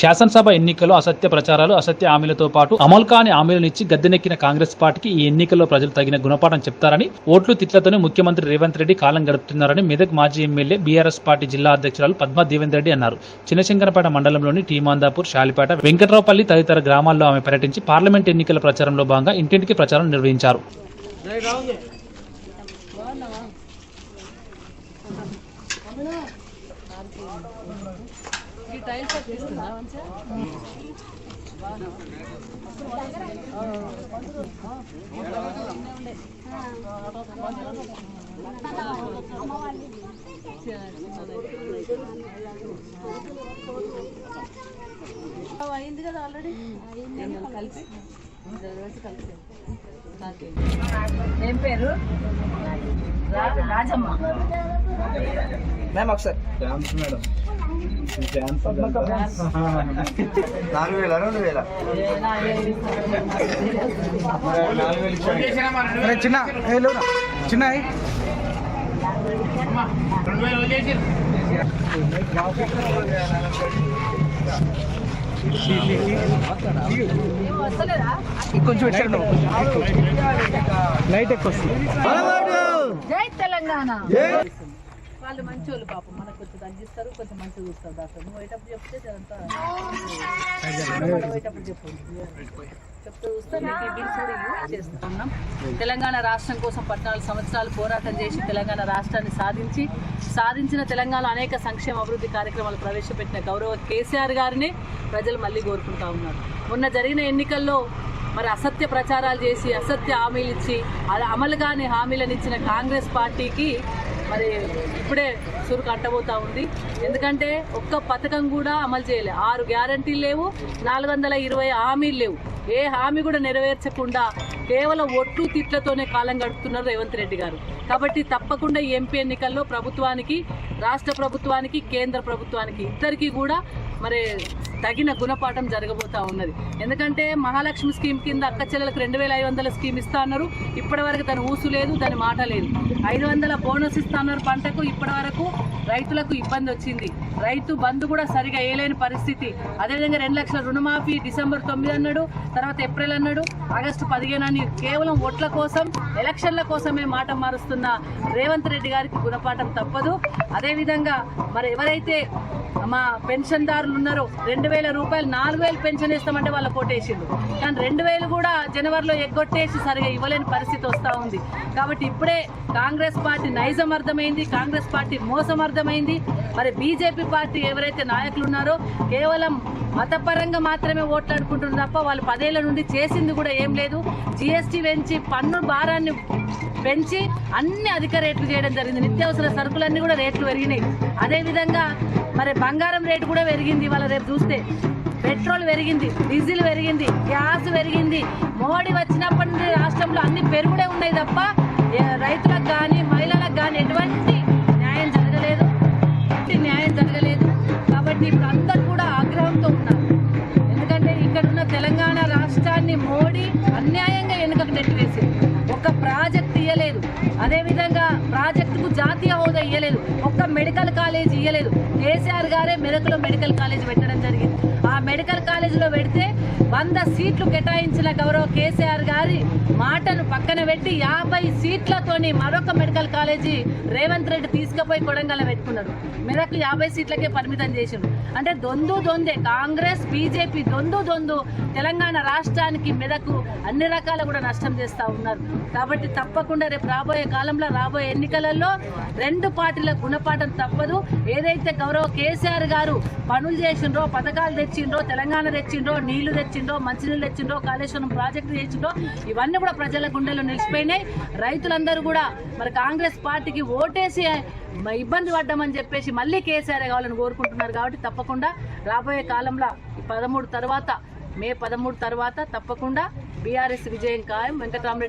శాసనసభ ఎన్నికల్లో అసత్య ప్రచారాలు అసత్య హామీలతో పాటు అమలు కాని హామీలనిచ్చి గద్దెనెక్కిన కాంగ్రెస్ పార్టీకి ఈ ఎన్నికల్లో ప్రజలు తగిన గుణపాఠం చెప్తారని ఓట్లు తిట్లతోనే ముఖ్యమంత్రి రేవంత్ రెడ్డి కాలం గడుపుతున్నారని మెదక్ మాజీ ఎమ్మెల్యే బీఆర్ఎస్ పార్టీ జిల్లా అధ్యక్షురాలు పద్మా దేవేందర్ రెడ్డి అన్నారు. చిన్నశంకరపేట మండలంలోని టీమాందాపూర్ షాలిపేట వెంకట్రావుపల్లి తదితర గ్రామాల్లో ఆమె పర్యటించి పార్లమెంట్ ఎన్నికల ప్రచారంలో భాగంగా ఇంటింటికి ప్రచారం నిర్వహించారు. ఈ టైల్స్ మంచిగా? అయింది కదా ఆల్రెడీ కలిసి కలిసి. ఏం పేరు? రాజమ్మ. మ్యామ్ ఒకసారి. నాలుగు వేల రెండు వేల చిన్న చిన్న కొంచెం ఉండు. లైట్ ఎక్కువ వస్తుంది జై తెలంగాణ. వాళ్ళు మంచోళ్ళు పాపం. మనకు కొంచెం తగ్గిస్తారు కొంచెం మంచిగా చూస్తారు డాక్టర్. నువ్వు పోయేటప్పుడు చెప్తే జరంతా పోయేటప్పుడు చెప్పు. చెప్తే చూస్తే కూడా చేస్తున్నాం. తెలంగాణ రాష్ట్రం కోసం పద్నాలుగు సంవత్సరాలు పోరాటం చేసి తెలంగాణ రాష్ట్రాన్ని సాధించి సాధించిన తెలంగాణ అనేక సంక్షేమ అభివృద్ధి కార్యక్రమాలు ప్రవేశపెట్టిన గౌరవ కేసీఆర్ గారిని ప్రజలు మళ్ళీ కోరుకుంటా ఉన్నారు. మొన్న జరిగిన ఎన్నికల్లో మరి అసత్య ప్రచారాలు చేసి అసత్య హామీలు ఇచ్చి అది అమలు కాని హామీలను ఇచ్చిన కాంగ్రెస్ పార్టీకి మరి ఇప్పుడే చురుకు అంటబోతా ఉంది. ఎందుకంటే ఒక్క పథకం కూడా అమలు చేయలే. ఆరు గ్యారంటీలు లేవు నాలుగు వందల ఇరవై హామీలు లేవు. ఏ హామీ కూడా నెరవేర్చకుండా కేవలం ఒట్టు తిట్లతోనే కాలం గడుపుతున్నారు రేవంత్ రెడ్డి గారు. కాబట్టి తప్పకుండా ఎంపీ ఎన్నికల్లో ప్రభుత్వానికి రాష్ట్ర ప్రభుత్వానికి కేంద్ర ప్రభుత్వానికి ఇద్దరికీ కూడా మరి తగిన గుణపాఠం జరగబోతా ఉన్నది. ఎందుకంటే మహాలక్ష్మి స్కీమ్ కింద అక్క చెల్లెలకు రెండు వేల ఐదు వందల స్కీమ్ ఇస్తా అన్నారు ఇప్పటి వరకు దాని ఊసు లేదు దాని మాట లేదు. ఐదు వందల బోనస్ ఇస్తా అన్నారు పంటకు. ఇప్పటి వరకు రైతులకు ఇబ్బంది వచ్చింది. రైతు బంధు కూడా సరిగా వేయలేని పరిస్థితి. అదేవిధంగా రెండు లక్షల రుణమాఫీ డిసెంబర్ తొమ్మిది అన్నాడు తర్వాత ఏప్రిల్ అన్నాడు ఆగస్టు పదిహేను అని కేవలం ఓట్ల కోసం ఎలక్షన్ల కోసమే మాట మారుస్తున్న రేవంత్ రెడ్డి గారికి గుణపాఠం తప్పదు. అదేవిధంగా మరి ఎవరైతే మా పెన్షన్దారులు ఉన్నారో రెండు వేల రూపాయలు నాలుగు వేలు పెన్షన్ ఇస్తామంటే వాళ్ళ కోటేసిండు కానీ రెండు వేలు కూడా జనవరిలో ఎగ్గొట్టేసి సరిగా ఇవ్వలేని పరిస్థితి వస్తూ ఉంది. కాబట్టి ఇప్పుడే కాంగ్రెస్ పార్టీ నైజం అర్థమైంది కాంగ్రెస్ పార్టీ మోసం అర్థమైంది మరి బీజేపీ పార్టీ ఎవరైతే నాయకులు ఉన్నారో కేవలం మతపరంగా మాత్రమే ఓట్లాడుకుంటున్నారు తప్ప వాళ్ళు పదేళ్ళ నుండి చేసింది కూడా ఏం లేదు. జిఎస్టీ పెంచి పన్ను భారాన్ని పెంచి అన్ని అధిక రేట్లు చేయడం జరిగింది. నిత్యావసర సరుకులన్నీ కూడా రేట్లు పెరిగినాయి. అదేవిధంగా మరి బంగారం రేటు కూడా పెరిగింది వాళ్ళ రేపు చూస్తే. పెట్రోల్ పెరిగింది డీజిల్ పెరిగింది గ్యాస్ పెరిగింది. మోడీ వచ్చినప్పటి నుండి రాష్ట్రంలో అన్ని పెరుగుడే ఉన్నాయి తప్ప రైతులకు కానీ మహిళలకు కానీ ఎటువంటి అదేవిధంగా ప్రాజెక్టుకు జాతీయ హోదా ఇవ్వలేదు ఒక్క మెడికల్ కాలేజ్ ఇవ్వలేదు కేసీఆర్ గారే మెదకులో మెడికల్ కాలేజ్ పెట్టడం జరిగింది. ఆ మెడికల్ కాలేజీలో పెడితే వంద సీట్లు కేటాయించిన గౌరవ కేసీఆర్ గారి మాటను పక్కన పెట్టి యాభై సీట్లతోని మరొక మెడికల్ కాలేజీ రేవంత్ రెడ్డి తీసుకుపోయి కొడంగల్ పెట్టుకున్నాడు. మెదక్ యాభై సీట్లకే పరిమితం చేసిండు. అంటే దొందు దొందే కాంగ్రెస్ బీజేపీ దొందు దొందు తెలంగాణ రాష్ట్రానికి మెదకు అన్ని రకాల కూడా నష్టం చేస్తూ ఉన్నారు. కాబట్టి తప్పకుండా రేపు రాబోయే కాలంలో రాబోయే ఎన్నికలలో రెండు పార్టీల గుణపాఠం తప్పదు. ఏదైతే గౌరవ కేసీఆర్ గారు పనులు చేసిండ్రో పథకాలు తెచ్చిండ్రో తెలంగాణ తెచ్చిండ్రో నీళ్ళు తెచ్చిండ్రో మంచినీళ్ళు తెచ్చిండ్రో కాళేశ్వరం ప్రాజెక్టు చేసిండ్రో ఇవన్నీ కూడా ప్రజల గుండెల్లో నిలిచిపోయినాయి. రైతుల రైతులందరూ కూడా మరి కాంగ్రెస్ పార్టీకి ఓటేసి ఇబ్బంది పడ్డామని చెప్పేసి మళ్ళీ కేసీఆర్ కావాలని కోరుకుంటున్నారు కాబట్టి తప్పకుండా రాబోయే కాలంలో ఈ పదమూడు తర్వాత మే పదమూడు తర్వాత తప్పకుండా బీఆర్ఎస్ విజయం ఖాయం. వెంకటరామరెడ్డి